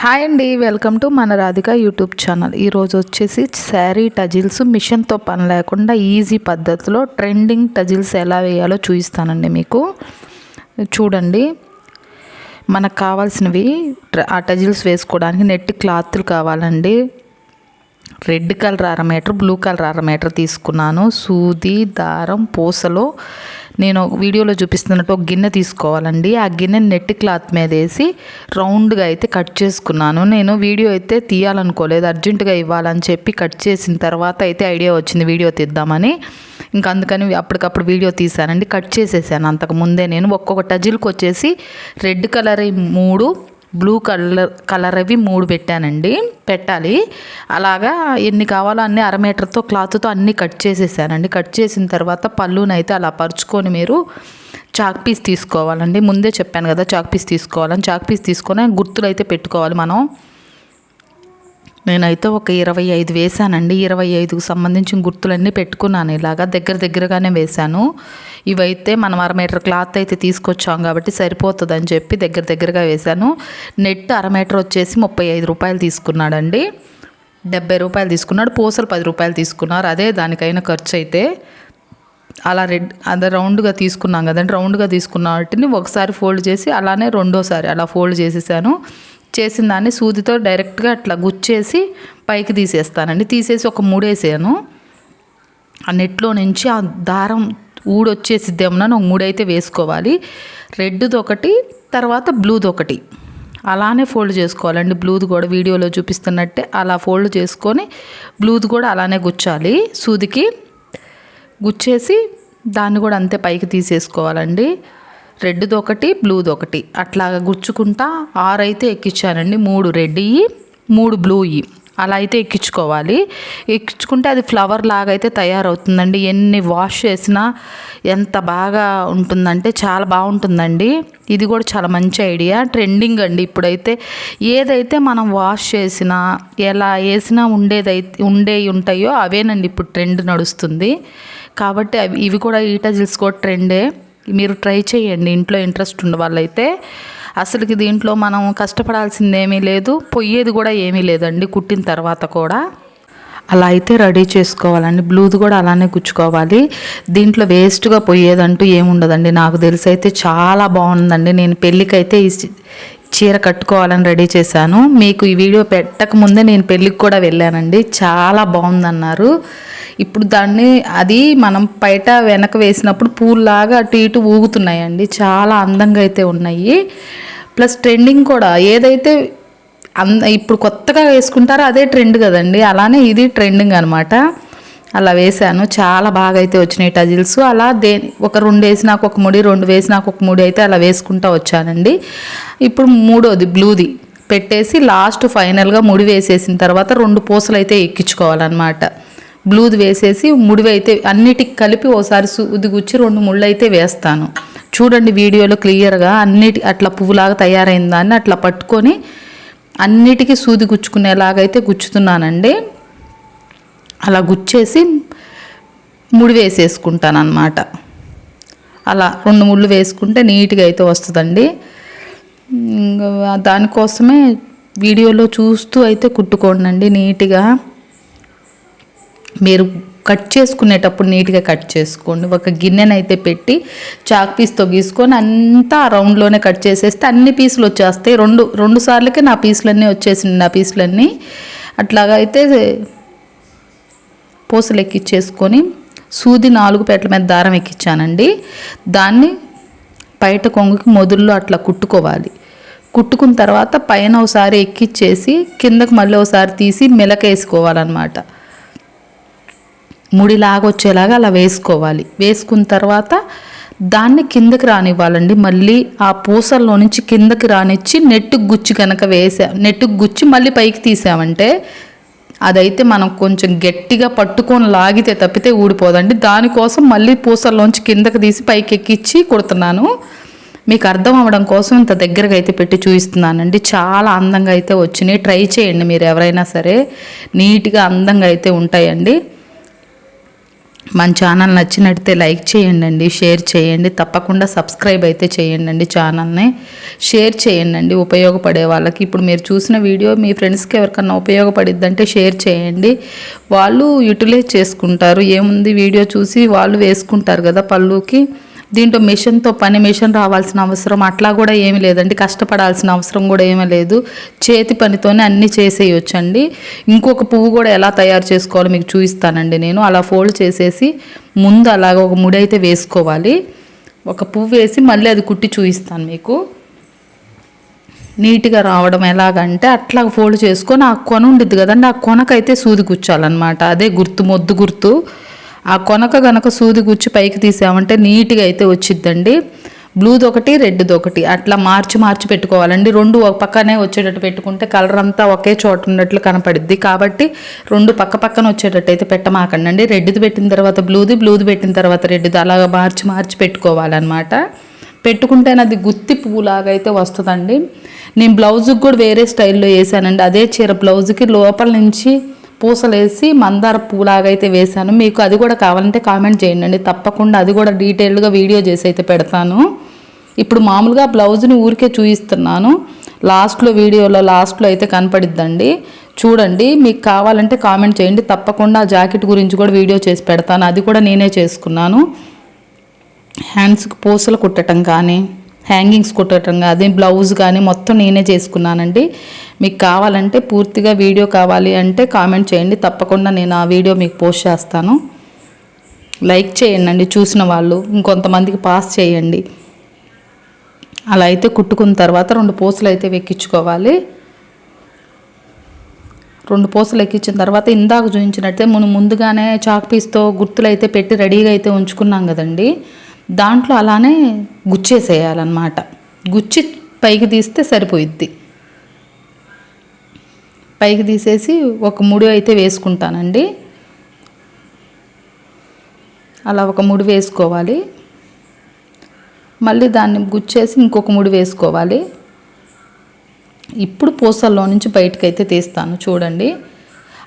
Hi అండి welcome to మన Radhika YouTube channel. ఈరోజు వచ్చేసి శారీ టజిల్స్ మిషన్తో పని లేకుండా ఈజీ పద్ధతిలో ట్రెండింగ్ టజిల్స్ ఎలా వేయాలో చూపిస్తానండి మీకు. చూడండి మనకు కావాల్సినవి ఆ టజిల్స్ వేసుకోవడానికి నెట్ క్లాత్లు కావాలండి. రెడ్ కలర్ అర మీటర్ బ్లూ కలర్ అర మీటర్ తీసుకున్నాను. సూది దారం పూసలు నేను వీడియోలో చూపిస్తున్నట్టు ఒక గిన్నె తీసుకోవాలండి. ఆ గిన్నె నెట్ క్లాత్ మీద వేసి రౌండ్గా అయితే కట్ చేసుకున్నాను. నేను వీడియో అయితే తీయాలనుకోలేదు. అర్జెంటుగా ఇవ్వాలని చెప్పి కట్ చేసిన తర్వాత అయితే ఐడియా వచ్చింది వీడియో తీద్దామని. ఇంకా అందుకని అప్పటికప్పుడు వీడియో తీసానండి కట్ చేసేసాను. అంతకు ముందే నేను ఒక్కొక్క టజిల్కి వచ్చేసి రెడ్ కలర్ మూడు బ్లూ కలర్ కలర్ అవి మూడు పెట్టానండి. పెట్టాలి. అలాగా ఎన్ని కావాలో అన్ని అర మీటర్తో క్లాత్తో అన్నీ కట్ చేసేసానండి. కట్ చేసిన తర్వాత పళ్ళునైతే అలా పరుచుకొని మీరు చాక్ పీస్ తీసుకోవాలండి. ముందే చెప్పాను కదా చాక్ పీస్ తీసుకోవాలని. చాక్ పీస్ తీసుకొని గుర్తులు అయితే పెట్టుకోవాలి మనం. నేనైతే ఒక ఇరవై ఐదు వేసానండి ఇరవై ఐదుకు సంబంధించిన గుర్తులన్నీ పెట్టుకున్నాను. ఇలాగా దగ్గర దగ్గరగానే వేశాను. ఇవైతే మనం అర మీటర్ క్లాత్ అయితే తీసుకొచ్చాం కాబట్టి సరిపోతుంది అని చెప్పి దగ్గర దగ్గరగా వేశాను. నెట్ అర మీటర్ వచ్చేసి ముప్పై ఐదు రూపాయలు తీసుకున్నాడండి. డెబ్బై రూపాయలు తీసుకున్నాడు. పూసలు పది రూపాయలు తీసుకున్నారు. అదే దానికైనా ఖర్చు అయితే. అలా రెడ్ అదే రౌండ్గా తీసుకున్నాం కదండి. రౌండ్గా తీసుకున్న వాటిని ఒకసారి ఫోల్డ్ చేసి అలానే రెండోసారి అలా ఫోల్డ్ చేసేసాను. చేసిన దాన్ని సూదితో డైరెక్ట్గా అట్లా గుచ్చేసి పైకి తీసేస్తానండి. తీసేసి ఒక మూడేసాను ఆ నెట్లో నుంచి ఆ దారం ఊడొచ్చేసిద్దేమన్నా ఒక మూడైతే వేసుకోవాలి. రెడ్ది ఒకటి తర్వాత బ్లూది ఒకటి. అలానే ఫోల్డ్ చేసుకోవాలండి. బ్లూది కూడా వీడియోలో చూపిస్తున్నట్టే అలా ఫోల్డ్ చేసుకొని బ్లూది కూడా అలానే గుచ్చాలి. సూదికి గుచ్చేసి దాన్ని కూడా అంతే పైకి తీసేసుకోవాలండి. రెడ్ది ఒకటి బ్లూది ఒకటి. అట్లాగా గుచ్చుకుంటా ఆరు అయితే ఎక్కించానండి. మూడు రెడ్డియి మూడు బ్లూ అలా అయితే ఎక్కించుకోవాలి. ఎక్కించుకుంటే అది ఫ్లవర్ లాగా అయితే తయారవుతుందండి. ఎన్ని వాష్ చేసినా ఎంత బాగా ఉంటుందంటే చాలా బాగుంటుందండి. ఇది కూడా చాలా మంచి ఐడియా. ట్రెండింగ్ అండి ఇప్పుడైతే. ఏదైతే మనం వాష్ చేసినా ఎలా వేసినా ఉండేదైతే ఉండేవి ఉంటాయో అవేనండి ఇప్పుడు ట్రెండ్ నడుస్తుంది. కాబట్టి అవి ఇవి కూడా ఈట టజిల్స్ కూడా ట్రెండే. మీరు ట్రై చేయండి. ఇంట్లో ఇంట్రెస్ట్ ఉన్న వాళ్ళైతే అసలుకి దీంట్లో మనం కష్టపడాల్సింది ఏమీ లేదు. పొయ్యేది కూడా ఏమీ లేదండి. కుట్టిన తర్వాత కూడా అలా అయితే రెడీ చేసుకోవాలండి. బ్లూది కూడా అలానే గుచ్చుకోవాలి దీంట్లో వేస్ట్గా పోయేదంటూ ఏముండదండి. నాకు తెలిసి అయితే చాలా బాగుందండి. నేను పెళ్ళికైతే ఈ చీర కట్టుకోవాలని రెడీ చేశాను. మీకు ఈ వీడియో పెట్టక ముందే నేను పెళ్ళికి కూడా వెళ్ళానండి. చాలా బాగుందన్నారు. ఇప్పుడు దాన్ని అది మనం బయట వెనక వేసినప్పుడు పూల్లాగా అటు ఇటు ఊగుతున్నాయండి. చాలా అందంగా అయితే ఉన్నాయి. ప్లస్ ట్రెండింగ్ కూడా ఏదైతే అంద ఇప్పుడు కొత్తగా వేసుకుంటారో అదే ట్రెండ్ కదండి. అలానే ఇది ట్రెండింగ్ అనమాట అలా వేసాను చాలా బాగా అయితే వచ్చినాయి టజిల్స్. అలా దే ఒక రెండు వేసినాక ఒక ముడి రెండు వేసినాక ఒక ముడి అయితే అలా వేసుకుంటా వచ్చానండి. ఇప్పుడు మూడోది బ్లూది. పెట్టేసి లాస్ట్ ఫైనల్గా ముడి వేసేసిన తర్వాత రెండు పూసలు అయితే ఎక్కించుకోవాలన్నమాట. బ్లూది వేసేసి ముడివి అయితే అన్నిటికి కలిపి ఓసారి సూది గుచ్చి రెండు ముళ్ళు అయితే వేస్తాను. చూడండి వీడియోలో క్లియర్గా అన్నిటి అట్లా పువ్వులాగా తయారైన దాన్ని అట్లా పట్టుకొని అన్నిటికీ సూది గుచ్చుకునేలాగైతే గుచ్చుతున్నానండి. అలా గుచ్చేసి ముడి వేసేసుకుంటాను అనమాట అలా రెండు ముళ్ళు వేసుకుంటే నీట్గా అయితే వస్తుందండి. ఇంకా దానికోసమే వీడియోలో చూస్తూ అయితే కుట్టుకోండి నీట్గా. మీరు కట్ చేసుకునేటప్పుడు నీట్గా కట్ చేసుకోండి. ఒక గిన్నెనైతే పెట్టి చాక్ పీస్తో గీసుకొని అంతా రౌండ్లోనే కట్ చేసేస్తే అన్ని పీసులు వచ్చేస్తాయి. రెండు రెండు సార్లకే నా పీసులన్నీ వచ్చేసింది నా పీసులన్నీ అట్లాగా అయితే పూసలు ఎక్కిచ్చేసుకొని సూది నాలుగు పేటల మీద దారం ఎక్కించానండి దాన్ని బయట కొంగుకి మొదుల్లో అట్లా కుట్టుకోవాలి. కుట్టుకున్న తర్వాత పైన ఒకసారి ఎక్కిచ్చేసి కిందకి మళ్ళీ ఒకసారి తీసి మెలకేసుకోవాలన్నమాట ముడిలాగా వచ్చేలాగా అలా వేసుకోవాలి. వేసుకున్న తర్వాత దాన్ని కిందకి రానివ్వాలండి. మళ్ళీ ఆ పూసల్లో నుంచి కిందకి రానిచ్చి నెట్టుకు గుచ్చి కనుక వేసా నెట్టుకు గుచ్చి మళ్ళీ పైకి తీసామంటే అదైతే మనం కొంచెం గట్టిగా పట్టుకొని లాగితే తప్పితే ఊడిపోదండి. దానికోసం మళ్ళీ పూసల్లోంచి కిందకి తీసి పైకి ఎక్కిచ్చి కుడుతున్నాను. మీకు అర్థం అవ్వడం కోసం ఇంత దగ్గరగా అయితే పెట్టి చూపిస్తున్నానండి చాలా అందంగా అయితే వచ్చినాయి. ట్రై చేయండి మీరు ఎవరైనా సరే. నీట్గా అందంగా అయితే ఉంటాయండి. మన ఛానల్ నచ్చినట్టే లైక్ చేయండి షేర్ చేయండి తప్పకుండా సబ్స్క్రైబ్ అయితే చేయండి అండి ఛానల్ని. షేర్ చేయండి ఉపయోగపడే వాళ్ళకి. ఇప్పుడు మీరు చూసిన వీడియో మీ ఫ్రెండ్స్కి ఎవరికన్నా ఉపయోగపడిద్దంటే షేర్ చేయండి. వాళ్ళు యూటిలైజ్ చేసుకుంటారు. ఏముంది వీడియో చూసి వాళ్ళు వేసుకుంటారు కదా పళ్ళుకి. దీంట్లో మిషన్తో పని మిషన్ రావాల్సిన అవసరం అట్లా కూడా ఏమీ లేదండి. కష్టపడాల్సిన అవసరం కూడా ఏమీ లేదు. చేతి పనితోనే అన్నీ చేసేయొచ్చండి. ఇంకొక పువ్వు కూడా ఎలా తయారు చేసుకోవాలో మీకు చూపిస్తానండి నేను. అలా ఫోల్డ్ చేసేసి ముందు అలాగ ఒక ముడి అయితే వేసుకోవాలి. ఒక పువ్వు వేసి మళ్ళీ అది కుట్టి చూపిస్తాను మీకు. నీట్గా రావడం ఎలాగంటే అట్లా ఫోల్డ్ చేసుకొని ఆ కొన ఉండిద్ది కదండి. ఆ కొనకైతే సూది కూర్చోాలన్నమాట అదే గుర్తు మొద్దు గుర్తు. ఆ కొనక గనక సూది గుచ్చి పైకి తీసామంటే నీట్గా అయితే వచ్చిద్దండి. బ్లూది ఒకటి రెడ్ది ఒకటి. అట్లా మార్చి మార్చి పెట్టుకోవాలండి. రెండు ఒక పక్కనే వచ్చేటట్టు పెట్టుకుంటే కలర్ అంతా ఒకే చోట ఉన్నట్లు కనపడిద్ది. కాబట్టి రెండు పక్క పక్కన వచ్చేటట్టు అయితే పెట్టమాకండి అండి రెడ్డిది పెట్టిన తర్వాత బ్లూది బ్లూది పెట్టిన తర్వాత రెడ్డిది అలాగా మార్చి మార్చి పెట్టుకోవాలన్నమాట. పెట్టుకుంటే అది గుత్తి పువ్వులాగా అయితే వస్తుందండి. నేను బ్లౌజుకి కూడా వేరే స్టైల్లో వేసానండి. అదే చీర బ్లౌజ్కి లోపల నుంచి పూసలు వేసి మందార పూలాగా అయితే వేశాను. మీకు అది కూడా కావాలంటే కామెంట్ చేయండి. తప్పకుండా అది కూడా డీటెయిల్డ్గా వీడియో చేసి అయితే పెడతాను. ఇప్పుడు మామూలుగా బ్లౌజ్ని ఊరికే చూపిస్తున్నాను లాస్ట్లో వీడియోలో లాస్ట్లో అయితే కనపడిద్దండి. చూడండి మీకు కావాలంటే కామెంట్ చేయండి. తప్పకుండా జాకెట్ గురించి కూడా వీడియో చేసి పెడతాను. అది కూడా నేనే చేసుకున్నాను. హ్యాండ్స్కి పూసలు కుట్టడం కానీ హ్యాంగింగ్స్ కుట్టడం కానీ బ్లౌజ్ కానీ మొత్తం నేనే చేసుకున్నానండి. మీకు కావాలంటే పూర్తిగా వీడియో కావాలి అంటే కామెంట్ చేయండి. తప్పకుండా నేను ఆ వీడియో మీకు పోస్ట్ చేస్తాను. లైక్ చేయండి చూసిన వాళ్ళు ఇంకొంతమందికి పాస్ చేయండి. అలా అయితే కుట్టుకున్న తర్వాత రెండు పూసలు అయితే వెక్కించుకోవాలి. రెండు పోసలు ఎక్కించిన తర్వాత ఇందాక చూపించినట్టే మనం ముందుగానే చాక్ పీస్తో గుర్తులు అయితే పెట్టి రెడీగా అయితే ఉంచుకున్నాం కదండి. దాంట్లో అలానే గుచ్చేసేయాలన్నమాట. గుచ్చి పైకి తీస్తే సరిపోయిద్ది. పైకి తీసేసి ఒక ముడి అయితే వేసుకుంటానండి. అలా ఒక ముడి వేసుకోవాలి. మళ్ళీ దాన్ని గుచ్చేసి ఇంకొక ముడి వేసుకోవాలి. ఇప్పుడు పూసల్లో నుంచి బయటకైతే తీస్తాను చూడండి.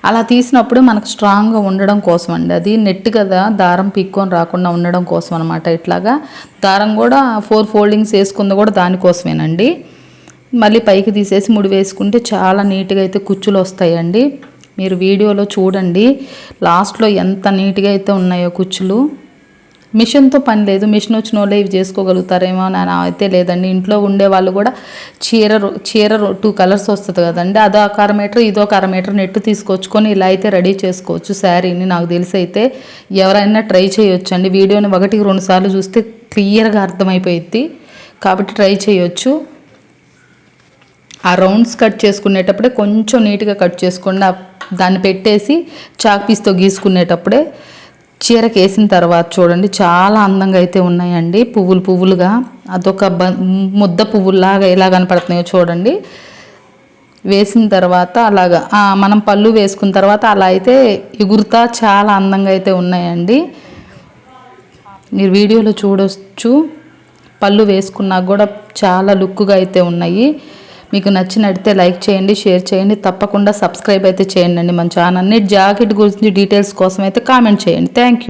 అలా తీసినప్పుడు మనకు స్ట్రాంగ్గా ఉండడం కోసం అండి అది నెట్ కదా దారం పిక్కొని రాకుండా ఉండడం కోసం అనమాట ఇట్లాగా. దారం కూడా ఫోర్ ఫోల్డింగ్స్ వేసుకుంది కూడా దానికోసమేనండి మళ్ళీ పైకి తీసేసి ముడి వేసుకుంటే చాలా నీట్గా అయితే కుచ్చులు వస్తాయండి. మీరు వీడియోలో చూడండి. లాస్ట్లో ఎంత నీట్గా అయితే ఉన్నాయో కుచ్చులు. మిషన్తో పని లేదు మిషన్ వచ్చిన వాళ్ళే ఇవి చేసుకోగలుగుతారేమో అని అయితే లేదండి. ఇంట్లో ఉండే వాళ్ళు కూడా చీర చీర టూ కలర్స్ వస్తుంది కదండి. అదో ఒక అర మీటర్ ఇదో ఒక అర మీటర్ నెట్ తీసుకొచ్చుకొని ఇలా అయితే రెడీ చేసుకోవచ్చు శారీని నాకు తెలిసి అయితే ఎవరైనా ట్రై చేయొచ్చు అండి వీడియోని ఒకటికి రెండు సార్లు చూస్తే క్లియర్గా అర్థమైపోయింది కాబట్టి ట్రై చేయొచ్చు. ఆ రౌండ్స్ కట్ చేసుకునేటప్పుడే కొంచెం నీట్గా కట్ చేసుకోండి. దాన్ని పెట్టేసి చాక్ పీస్తో గీసుకునేటప్పుడే చీరకి వేసిన తర్వాత చూడండి చాలా అందంగా అయితే ఉన్నాయండి. పువ్వులు పువ్వులుగా అదొక బ ముద్ద పువ్వులాగా ఎలా కనపడుతున్నాయో చూడండి. వేసిన తర్వాత అలాగా మనం పళ్ళు వేసుకున్న తర్వాత అలా అయితే ఎగురుతా చాలా అందంగా అయితే ఉన్నాయండి. మీరు వీడియోలో చూడవచ్చు పళ్ళు వేసుకున్నా కూడా చాలా లుక్గా అయితే ఉన్నాయి. మీకు నచ్చినట్టే లైక్ చేయండి షేర్ చేయండి. తప్పకుండా సబ్స్క్రైబ్ అయితే చేయండి మన ఛానల్ని. జాకెట్ గురించి డీటెయిల్స్ కోసం అయితే కామెంట్ చేయండి. Thank you